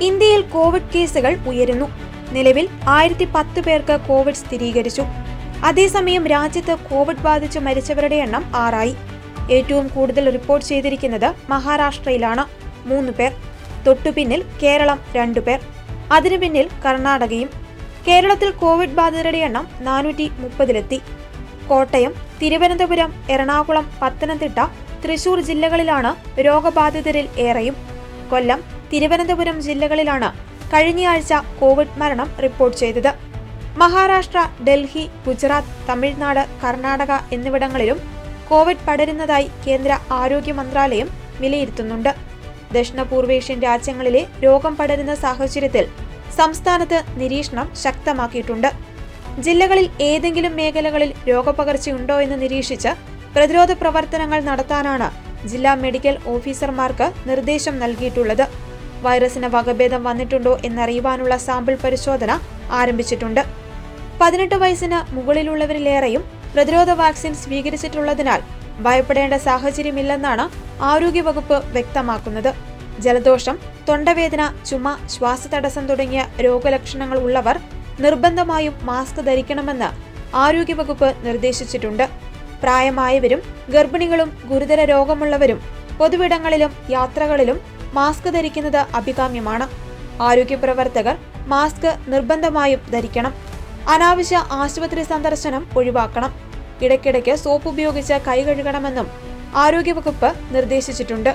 ഇന്ത്യയിൽ കോവിഡ് കേസുകൾ ഉയരുന്നു. നിലവിൽ ആയിരത്തി പത്ത് പേർക്ക് കോവിഡ് സ്ഥിരീകരിച്ചു. അതേസമയം രാജ്യത്ത് കോവിഡ് ബാധിച്ച് മരിച്ചവരുടെ എണ്ണം ആറായി. ഏറ്റവും കൂടുതൽ റിപ്പോർട്ട് ചെയ്തിരിക്കുന്നത് മഹാരാഷ്ട്രയിലാണ്. മൂന്ന് പേർ. തൊട്ടുപിന്നിൽ കേരളം രണ്ടു പേർ. അതിനു പിന്നിൽ കർണാടകയും. കേരളത്തിൽ കോവിഡ് ബാധിതരുടെ എണ്ണം നാനൂറ്റി മുപ്പതിലെത്തി. കോട്ടയം തിരുവനന്തപുരം എറണാകുളം പത്തനംതിട്ട തൃശൂർ ജില്ലകളിലാണ് രോഗബാധിതരിൽ ഏറെയും. കൊല്ലം തിരുവനന്തപുരം ജില്ലകളിലാണ് കഴിഞ്ഞയാഴ്ച കോവിഡ് മരണം റിപ്പോർട്ട് ചെയ്തത്. മഹാരാഷ്ട്ര ഡൽഹി ഗുജറാത്ത് തമിഴ്നാട് കർണാടക എന്നിവിടങ്ങളിലും കോവിഡ് പടരുന്നതായി കേന്ദ്ര ആരോഗ്യ മന്ത്രാലയം വിലയിരുത്തുന്നുണ്ട്. ദക്ഷിണപൂർവേഷ്യൻ രാജ്യങ്ങളിലെ രോഗം പടരുന്ന സാഹചര്യത്തിൽ സംസ്ഥാനത്ത് നിരീക്ഷണം ശക്തമാക്കിയിട്ടുണ്ട്. ജില്ലകളിൽ ഏതെങ്കിലും മേഖലകളിൽ രോഗപകർച്ചയുണ്ടോ എന്ന് നിരീക്ഷിച്ച് പ്രതിരോധ പ്രവർത്തനങ്ങൾ നടത്താനാണ് ജില്ലാ മെഡിക്കൽ ഓഫീസർമാർക്ക് നിർദ്ദേശം നൽകിയിട്ടുള്ളത്. വൈറസിന് വകഭേദം വന്നിട്ടുണ്ടോ എന്നറിയുവാനുള്ള സാമ്പിൾ പരിശോധന ആരംഭിച്ചിട്ടുണ്ട്. പതിനെട്ട് വയസ്സിന് മുകളിലുള്ളവരിലേറെയും പ്രതിരോധ വാക്സിൻ സ്വീകരിച്ചിട്ടുള്ളതിനാൽ ഭയപ്പെടേണ്ട സാഹചര്യമില്ലെന്നാണ് ആരോഗ്യവകുപ്പ് വ്യക്തമാക്കുന്നത്. ജലദോഷം തൊണ്ടവേദന ചുമ ശ്വാസതടസ്സം തുടങ്ങിയ രോഗലക്ഷണങ്ങൾ ഉള്ളവർ നിർബന്ധമായും മാസ്ക് ധരിക്കണമെന്ന് ആരോഗ്യവകുപ്പ് നിർദ്ദേശിച്ചിട്ടുണ്ട്. പ്രായമായവരും ഗർഭിണികളും ഗുരുതര രോഗമുള്ളവരും പൊതുവിടങ്ങളിലും യാത്രകളിലും മാസ്ക് ധരിക്കുന്നത് അഭികാമ്യമാണ്. ആരോഗ്യപ്രവർത്തകർ മാസ്ക് നിർബന്ധമായും ധരിക്കണം. അനാവശ്യ ആശുപത്രി സന്ദർശനം ഒഴിവാക്കണം. ഇടയ്ക്കിടയ്ക്ക് സോപ്പ് ഉപയോഗിച്ച് കൈ കഴുകണമെന്നും ആരോഗ്യവകുപ്പ് നിർദ്ദേശിച്ചിട്ടുണ്ട്.